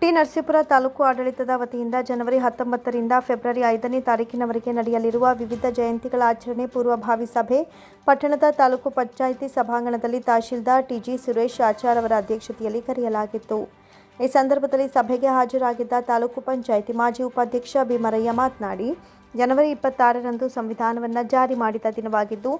T Narasipura taluk ಆಡಳಿತದ ವತಿಯಿಂದ ಜನವರಿ ಹತ್ತೊಂಬತ್ತರಿಂದ ಫೆಬ್ರವರಿ ಐದನೇ ತಾರೀಕಿನವರೆಗೆ ನಡೆಯಲಿರುವ ವಿವಿಧ ಜಯಂತಿಗಳ ಆಚರಣೆ ಪೂರ್ವಭಾವಿ ಸಭೆ. ಪಟ್ಟಣದ ತಾಲೂಕು ಪಂಚಾಯಿತಿ ಸಭಾಂಗಣದಲ್ಲಿ ತಹಶೀಲ್ದಾರ್ ಟಿಜಿ ಸುರೇಶ್ ಆಚಾರ್ ಅವರ ಅಧ್ಯಕ್ಷತೆಯಲ್ಲಿ ಕರೆಯಲಾಗಿತ್ತು. ಈ ಸಂದರ್ಭದಲ್ಲಿ ಸಭೆಗೆ ಹಾಜರಾಗಿದ್ದ ತಾಲೂಕು ಪಂಚಾಯಿತಿ ಮಾಜಿ ಉಪಾಧ್ಯಕ್ಷ ಭೀಮರಯ್ಯ ಮಾತನಾಡಿ ಜನವರಿ ಇಪ್ಪತ್ತಾರರಂದು ಸಂವಿಧಾನವನ್ನು ಜಾರಿ ಮಾಡಿದ ದಿನವಾಗಿದ್ದು,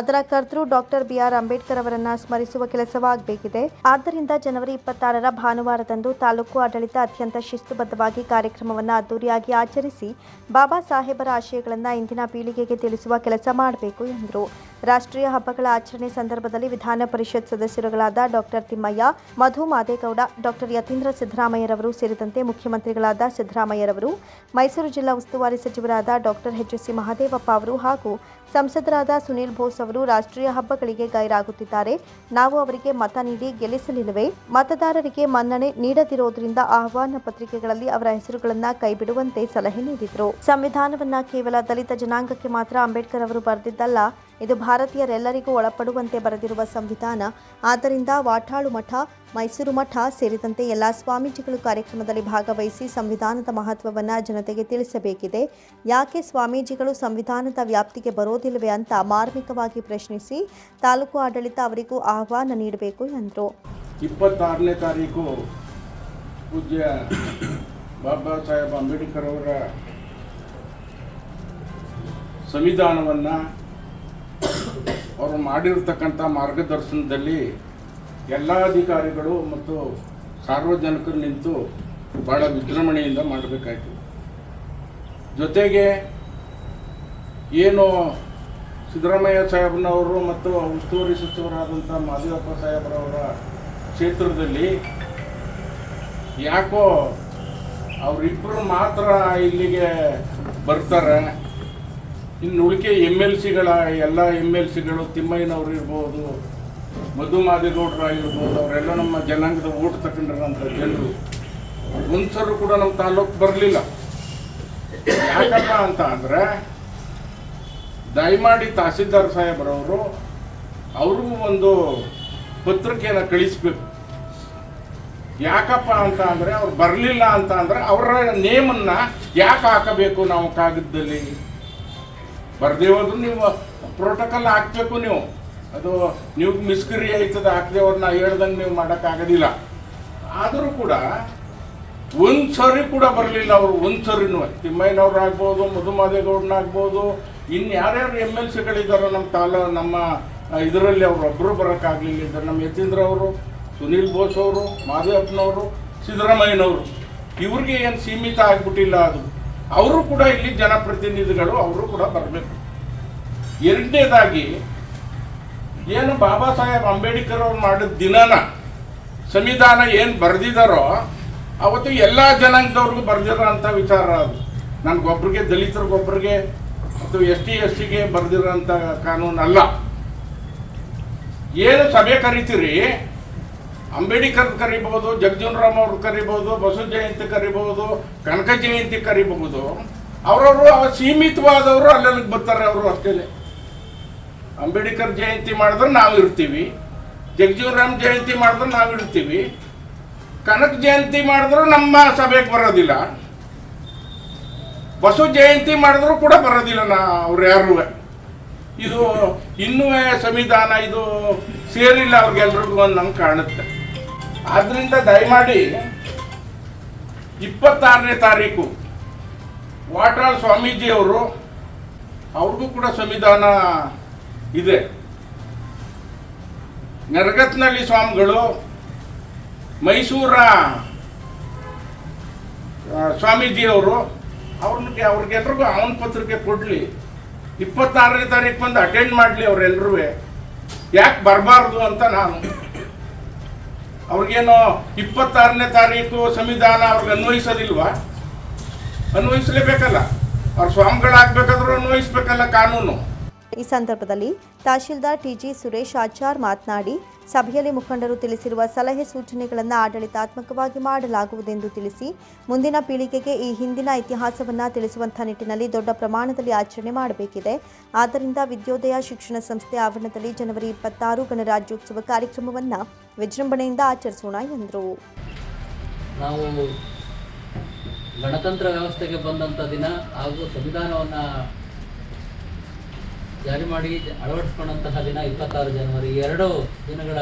ಅದರ ಕರ್ತೃ ಡಾಕ್ಟರ್ ಬಿಆರ್ ಅಂಬೇಡ್ಕರ್ ಅವರನ್ನು ಸ್ಮರಿಸುವ ಕೆಲಸವಾಗಬೇಕಿದೆ. ಆದ್ದರಿಂದ ಜನವರಿ ಇಪ್ಪತ್ತಾರರ ಭಾನುವಾರದಂದು ತಾಲೂಕು ಆಡಳಿತ ಅತ್ಯಂತ ಶಿಸ್ತುಬದ್ಧವಾಗಿ ಕಾರ್ಯಕ್ರಮವನ್ನು ಅದ್ದೂರಿಯಾಗಿ ಆಚರಿಸಿ, ಬಾಬಾ ಸಾಹೇಬರ ಆಶಯಗಳನ್ನು ಇಂದಿನ ಪೀಳಿಗೆಗೆ ತಿಳಿಸುವ ಕೆಲಸ ಮಾಡಬೇಕು ಎಂದರು. ರಾಷ್ಟ್ರೀಯ ಹಬ್ಬಗಳ ಆಚರಣೆ ಸಂದರ್ಭದಲ್ಲಿ ವಿಧಾನ ಪರಿಷತ್ ಸದಸ್ಯರುಗಳಾದ ಡಾಕ್ಟರ್ ತಿಮ್ಮಯ್ಯ, ಮಧು ಮಾದೇಗೌಡ, ಡಾಕ್ಟರ್ ಯತೀಂದ್ರ ಸಿದ್ದರಾಮಯ್ಯರವರು ಸೇರಿದಂತೆ ಮುಖ್ಯಮಂತ್ರಿಗಳಾದ ಸಿದ್ದರಾಮಯ್ಯರವರು, ಮೈಸೂರು ಜಿಲ್ಲಾ ಉಸ್ತುವಾರಿ ಸಚಿವರಾದ ಡಾಕ್ಟರ್ ಎಚ್ ಸಿ ಮಹದೇವಪ್ಪ ಅವರು ಹಾಗೂ ಸಂಸದರಾದ ಸುನೀಲ್ ಬೋಸ್ ಅವರು ರಾಷ್ಟ್ರೀಯ ಹಬ್ಬಗಳಿಗೆ ಗೈರಾಗುತ್ತಿದ್ದಾರೆ. ನಾವು ಅವರಿಗೆ ಮತ ನೀಡಿ ಗೆಲ್ಲಿಸಲಿಲ್ಲವೆ? ಮತದಾರರಿಗೆ ಮನ್ನಣೆ ನೀಡದಿರೋದ್ರಿಂದ ಆಹ್ವಾನ ಪತ್ರಿಕೆಗಳಲ್ಲಿ ಅವರ ಹೆಸರುಗಳನ್ನು ಕೈಬಿಡುವಂತೆ ಸಲಹೆ ನೀಡಿದರು. ಸಂವಿಧಾನವನ್ನ ಕೇವಲ ದಲಿತ ಜನಾಂಗಕ್ಕೆ ಮಾತ್ರ ಅಂಬೇಡ್ಕರ್ ಅವರು ಬರೆದಿದ್ದಲ್ಲ ಇದು ಭಾರತೀಯರೆಲ್ಲರಿಗೂ ಒಳಪಡುವಂತೆ ಬರೆದಿರುವ ಸಂವಿಧಾನ. ಆದ್ದರಿಂದ ವಾಟಾಳು ಮಠ, ಮೈಸೂರು ಮಠ ಸೇರಿದಂತೆ ಎಲ್ಲ ಸ್ವಾಮೀಜಿಗಳು ಕಾರ್ಯಕ್ರಮದಲ್ಲಿ ಭಾಗವಹಿಸಿ ಸಂವಿಧಾನದ ಮಹತ್ವವನ್ನು ಜನತೆಗೆ ತಿಳಿಸಬೇಕಿದೆ. ಯಾಕೆ ಸ್ವಾಮೀಜಿಗಳು ಸಂವಿಧಾನದ ವ್ಯಾಪ್ತಿಗೆ ಬರೋದಿಲ್ಲವೇ ಅಂತ ಮಾರ್ಮಿಕವಾಗಿ ಪ್ರಶ್ನಿಸಿ ತಾಲೂಕು ಆಡಳಿತ ಅವರಿಗೂ ಆಹ್ವಾನ ನೀಡಬೇಕು ಎಂದರು. ಇಪ್ಪತ್ತಾರನೇ ತಾರೀಕು ಪೂಜ್ಯ ಬಾಬಾ ಸಾಹೇಬ್ ಅಂಬೇಡ್ಕರ್ ಅವರ ಸಂವಿಧಾನವನ್ನು ಅವರು ಮಾಡಿರ್ತಕ್ಕಂಥ ಮಾರ್ಗದರ್ಶನದಲ್ಲಿ ಎಲ್ಲ ಅಧಿಕಾರಿಗಳು ಮತ್ತು ಸಾರ್ವಜನಿಕರು ನಿಂತು ಭಾಳ ವಿಜೃಂಭಣೆಯಿಂದ ಮಾಡಬೇಕಾಯ್ತು. ಜೊತೆಗೆ ಏನು ಸಿದ್ದರಾಮಯ್ಯ ಸಾಹೇಬ್ನವರು ಮತ್ತು ಉಸ್ತುವಾರಿ ಸಚಿವರಾದಂಥ ಮಾದೇವಪ್ಪ ಸಾಹೇಬ್ರವರ ಕ್ಷೇತ್ರದಲ್ಲಿ ಯಾಕೋ ಅವರಿಬ್ಬರು ಮಾತ್ರ ಇಲ್ಲಿಗೆ ಬರ್ತಾರೆ. ಇನ್ನು ಉಳಿಕೆ ಎಂ ಎಲ್ ಸಿಗಳ ಎಲ್ಲ ಎಂ ಎಲ್ ಸಿಗಳು ತಿಮ್ಮಯ್ಯನವರು ಇರ್ಬೋದು, ಮಧು ಮಾದೇಗೌಡರು ಆಗಿರ್ಬೋದು, ಅವರೆಲ್ಲ ನಮ್ಮ ಜನಾಂಗದ ಓಟ್ ತಗೊಂಡಿರೋಂಥ ಜನರು. ಒಂದ್ಸರು ಕೂಡ ನಮ್ಮ ತಾಲೂಕು ಬರಲಿಲ್ಲ. ಯಾಕಪ್ಪ ಅಂತ ಅಂದರೆ, ದಯಮಾಡಿ ತಹಸೀಲ್ದಾರ್ ಸಾಹೇಬರವರು, ಅವ್ರಿಗೂ ಒಂದು ಪತ್ರಿಕೆಯನ್ನು ಕಳಿಸ್ಬೇಕು. ಯಾಕಪ್ಪ ಅಂತ ಅಂದರೆ, ಅವ್ರು ಬರಲಿಲ್ಲ ಅಂತ ಅಂದರೆ, ಅವರ ನೇಮನ್ನು ಯಾಕೆ ಹಾಕಬೇಕು ನಾವು ಕಾಗದದಲ್ಲಿ? ಬರ್ದೇ ನೀವು ಪ್ರೋಟೋಕಾಲ್ ಹಾಕ್ಬೇಕು ನೀವು. ಅದು ನೀವು ಮಿಸ್ಕ್ರಿಯ ಆಯ್ತದ ಹಾಕ್ದೇವ್ರನ್ನ ಹೇಳ್ದಂಗೆ ನೀವು ಮಾಡೋಕ್ಕಾಗೋದಿಲ್ಲ. ಆದರೂ ಕೂಡ ಒಂದು ಸರಿ ಕೂಡ ಬರಲಿಲ್ಲ ಅವರು ಒಂದು ಸರಿನೂ ತಿಮ್ಮಯ್ಯನವ್ರು ಆಗ್ಬೋದು ಮಧುಮಾದೇಗೌಡನ ಆಗ್ಬೋದು ಇನ್ನು ಯಾರ್ಯಾರು ಎಂ ಎಲ್ ಸಿಗಳಿದ್ದಾರೋ ನಮ್ಮ ತಾಲ ನಮ್ಮ ಇದರಲ್ಲಿ ಅವರು ಒಬ್ಬರು ಬರೋಕ್ಕಾಗಲಿಲ್ಲ. ಇದ್ದಾರೆ ನಮ್ಮ ಯತೀಂದ್ರ ಅವರು ಸುನೀಲ್ ಬೋಸ್ ಅವರು, ಮಾದೇವಪ್ಪನವರು, ಸಿದ್ದರಾಮಯ್ಯನವರು. ಇವ್ರಿಗೆ ಏನು ಸೀಮಿತ ಆಗ್ಬಿಟ್ಟಿಲ್ಲ ಅದು. ಅವರು ಕೂಡ ಇಲ್ಲಿ ಜನಪ್ರತಿನಿಧಿಗಳು, ಅವರು ಕೂಡ ಬರಬೇಕು. ಎರಡನೇದಾಗಿ, ಏನು ಬಾಬಾ ಸಾಹೇಬ್ ಅಂಬೇಡ್ಕರ್ ಅವ್ರು ಮಾಡಿದ ದಿನನ, ಸಂವಿಧಾನ ಏನು ಬರೆದಿದ್ದಾರೋ ಅವತ್ತು ಎಲ್ಲ ಜನಾಂಗದವ್ರಿಗೂ ಬರೆದಿರೋ ಅಂಥ ವಿಚಾರ ಅದು. ನನಗೊಬ್ರಿಗೆ, ದಲಿತರಿಗೊಬ್ರಿಗೆ ಅಥವಾ ಎಸ್ ಟಿ ಎಸ್ ಸಿಗೆ ಬರೆದಿರೋಂಥ ಕಾನೂನು ಅಲ್ಲ ಏನು ಸಭೆ ಕರಿತೀರಿ ಅಂಬೇಡ್ಕರ್ ಕರಿಬಹುದು ಜಗಜೀವನ್ ರಾಮ್ ಅವ್ರು ಕರಿಬಹುದು, ಬಸವ ಜಯಂತಿ ಕರಿಬಹುದು, ಕನಕ ಜಯಂತಿ ಕರಿಬಹುದು. ಅವರವರು ಸೀಮಿತವಾದವರು ಅಲ್ಲೆಲ್ಲಿಗೆ ಬರ್ತಾರೆ ಅವರು ಅಷ್ಟೇ. ಅಂಬೇಡ್ಕರ್ ಜಯಂತಿ ಮಾಡಿದ್ರೆ ನಾವು ಇರ್ತೀವಿ. ಜಗಜೀವನ್ ರಾಮ್ ಜಯಂತಿ ಮಾಡಿದ್ರೆ ನಾವು ಇರ್ತೀವಿ. ಕನಕ ಜಯಂತಿ ಮಾಡಿದ್ರು ನಮ್ಮ ಸಭೆಗೆ ಬರೋದಿಲ್ಲ. ಬಸವ ಜಯಂತಿ ಮಾಡಿದ್ರು ಕೂಡ ಬರೋದಿಲ್ಲ ನಾ ಅವ್ರು ಯಾರು ಇದು ಇನ್ನೂ ಸಂವಿಧಾನ ಇದು ಸೇರಿಲ್ಲ ಅವ್ರಿಗೆಲ್ರಿಗೂ ಒಂದು ನಮ್ಗೆ ಕಾಣುತ್ತೆ. ಆದ್ರಿಂದ ದಯಮಾಡಿ ಇಪ್ಪತ್ತಾರನೇ ತಾರೀಕು ವಾಟಾಳ್ ಸ್ವಾಮೀಜಿ ಅವರು ಅವ್ರಿಗೂ ಕೂಡ ಸಂವಿಧಾನ ಇದೆ. ನರಗತ್ನಳ್ಳಿ ಸ್ವಾಮಿಗಳು, ಮೈಸೂರ ಸ್ವಾಮೀಜಿ ಸ್ವಾಮೀಜಿಯವರು ಅವ್ರಿಗೆ ಅವ್ರಿಗೆಲ್ರಿಗೂ ಅವನ ಪತ್ರಿಕೆ ಕೊಡಲಿ. ಇಪ್ಪತ್ತಾರನೇ ತಾರೀಕು ಬಂದು ಅಟೆಂಡ್ ಮಾಡಲಿ ಅವರೆಲ್ಲರೂ ಯಾಕೆ ಬರಬಾರ್ದು ಅಂತ ನಾನು ಅವ್ರಿಗೇನು ಇಪ್ಪತ್ತಾರನೇ ತಾರೀಕು ಸಂವಿಧಾನ ಅವ್ರಿಗೆ ಅನ್ವಯಿಸೋದಿಲ್ವಾ? ಅನ್ವಯಿಸಲೇಬೇಕಲ್ಲ. ಅವ್ರ ಸ್ವಾಮಿಗಳಾಗಬೇಕಾದ್ರೂ ಅನ್ವಯಿಸ್ಬೇಕಲ್ಲ ಕಾನೂನು. ಈ ಸಂದರ್ಭದಲ್ಲಿ ತಹಶೀಲ್ದಾರ್ ಟಿಜಿ ಸುರೇಶ್ ಆಚಾರ್ ಮಾತನಾಡಿ, ಸಭೆಯಲ್ಲಿ ಮುಖಂಡರು ತಿಳಿಸಿರುವ ಸಲಹೆ ಸೂಚನೆಗಳನ್ನು ಆಡಳಿತಾತ್ಮಕವಾಗಿ ಮಾಡಲಾಗುವುದೆಂದು ತಿಳಿಸಿ, ಮುಂದಿನ ಪೀಳಿಗೆಗೆ ಈ ಹಿಂದಿನ ಇತಿಹಾಸವನ್ನು ತಿಳಿಸುವಂಥ ನಿಟ್ಟಿನಲ್ಲಿ ದೊಡ್ಡ ಪ್ರಮಾಣದಲ್ಲಿ ಆಚರಣೆ ಮಾಡಬೇಕಿದೆ. ಆದ್ದರಿಂದ ವಿದ್ಯೋದಯ ಶಿಕ್ಷಣ ಸಂಸ್ಥೆ ಆವರಣದಲ್ಲಿ ಜನವರಿ ಇಪ್ಪತ್ತಾರು ಗಣರಾಜ್ಯೋತ್ಸವ ಕಾರ್ಯಕ್ರಮವನ್ನು ವಿಜೃಂಭಣೆಯಿಂದ ಆಚರಿಸೋಣ ಎಂದರು. ಗಣತಂತ್ರ ವ್ಯವಸ್ಥೆಗೆ ಬಂದಂಥ ದಿನ ಹಾಗೂ ಸಂವಿಧಾನವನ್ನು ಜಾರಿ ಮಾಡಿ ಅಳವಡಿಸಿಕೊಂಡಂತಹ ದಿನ ಇಪ್ಪತ್ತಾರು ಜನವರಿ. ಎರಡು ದಿನಗಳ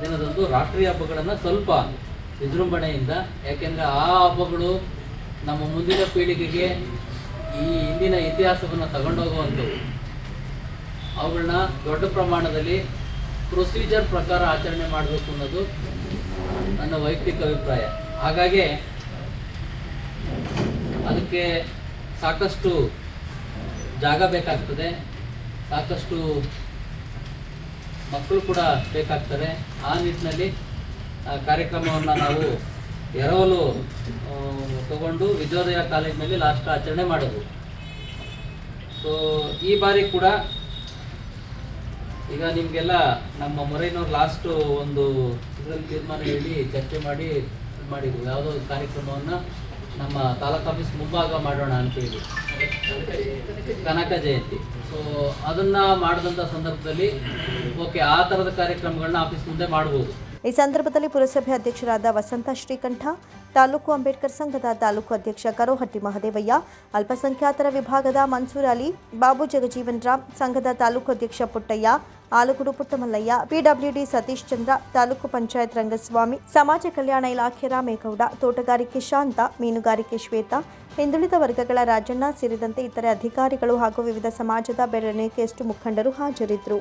ದಿನದಂದು ರಾಷ್ಟ್ರೀಯ ಹಬ್ಬಗಳನ್ನು ಸ್ವಲ್ಪ ವಿಜೃಂಭಣೆಯಿಂದ, ಯಾಕೆಂದರೆ ಆ ಹಬ್ಬಗಳು ನಮ್ಮ ಮುಂದಿನ ಪೀಳಿಗೆಗೆ ಈ ಹಿಂದಿನ ಇತಿಹಾಸವನ್ನು ತಗೊಂಡೋಗುವಂಥವು. ಅವುಗಳನ್ನ ದೊಡ್ಡ ಪ್ರಮಾಣದಲ್ಲಿ ಪ್ರೊಸೀಜರ್ ಪ್ರಕಾರ ಆಚರಣೆ ಮಾಡಬೇಕು ಅನ್ನೋದು ನನ್ನ ವೈಯಕ್ತಿಕ ಅಭಿಪ್ರಾಯ. ಹಾಗಾಗಿ ಅದಕ್ಕೆ ಸಾಕಷ್ಟು ಜಾಗ ಬೇಕಾಗ್ತದೆ. ಸಾಕಷ್ಟು ಮಕ್ಕಳು ಕೂಡ ಬೇಕಾಗ್ತಾರೆ ಆ ನಿಟ್ಟಿನಲ್ಲಿ ಕಾರ್ಯಕ್ರಮವನ್ನು ನಾವು ಎರವಲು ತಗೊಂಡು ವಿದ್ಯೋದಯ ಕಾಲೇಜಿನಲ್ಲಿ ಲಾಸ್ಟ್ ಆಚರಣೆ ಮಾಡೋದು. ಸೊ ಈ ಬಾರಿ ಕೂಡ ಈಗ ನಿಮಗೆಲ್ಲ ನಮ್ಮ ಮೊರೈನವ್ರು ಲಾಸ್ಟು ಒಂದು ಇದರಲ್ಲಿ ತೀರ್ಮಾನ ಹೇಳಿ ಚರ್ಚೆ ಮಾಡಿ ಮಾಡಿದ್ವಿ. ಯಾವುದೋ ಕಾರ್ಯಕ್ರಮವನ್ನು ನಮ್ಮ ತಾಲೂಕು ಆಫೀಸ್ ಮುಂಭಾಗ ಮಾಡೋಣ ಅಂತೇಳಿ. ಕನಕ ಜಯಂತಿ. ಸೊ ಅದನ್ನ ಮಾಡಿದಂಥ ಸಂದರ್ಭದಲ್ಲಿ ಓಕೆ ಆ ಥರದ ಕಾರ್ಯಕ್ರಮಗಳನ್ನ ಆಫೀಸ್ ಮುಂದೆ ಮಾಡ್ಬೋದು. ಈ ಸಂದರ್ಭದಲ್ಲಿ ಪುರಸಭೆ ಅಧ್ಯಕ್ಷರಾದ ವಸಂತ ಶ್ರೀಕಂಠ, ತಾಲೂಕು ಅಂಬೇಡ್ಕರ್ ಸಂಘದ ತಾಲೂಕು ಅಧ್ಯಕ್ಷ ಕರೋಹಟ್ಟಿ ಮಹದೇವಯ್ಯ, ಅಲ್ಪಸಂಖ್ಯಾತರ ವಿಭಾಗದ ಮನ್ಸೂರ್ ಅಲಿ, ಬಾಬು ಜಗಜೀವನ್ ರಾಮ್, ಸಂಘದ ತಾಲೂಕು ಅಧ್ಯಕ್ಷ ಪುಟ್ಟಯ್ಯ ಆಲಗುರು ಪುಟ್ಟಮಲ್ಲಯ್ಯ, ಪಿಡಬ್ಲ್ಯೂಡಿ ಸತೀಶ್ ಚಂದ್ರ, ತಾಲೂಕು ಪಂಚಾಯತ್ ರಂಗಸ್ವಾಮಿ, ಸಮಾಜ ಕಲ್ಯಾಣ ಇಲಾಖೆ ರಾಮೇಗೌಡ, ತೋಟಗಾರಿಕೆ ಶಾಂತ, ಮೀನುಗಾರಿಕೆ ಶ್ವೇತ, ಹಿಂದುಳಿದ ವರ್ಗಗಳ ರಾಜಣ್ಣ ಸೇರಿದಂತೆ ಇತರೆ ಅಧಿಕಾರಿಗಳು ಹಾಗೂ ವಿವಿಧ ಸಮಾಜದ ಬೆರಳೆಣಿಕೆಯಷ್ಟು ಮುಖಂಡರು ಹಾಜರಿದ್ದರು.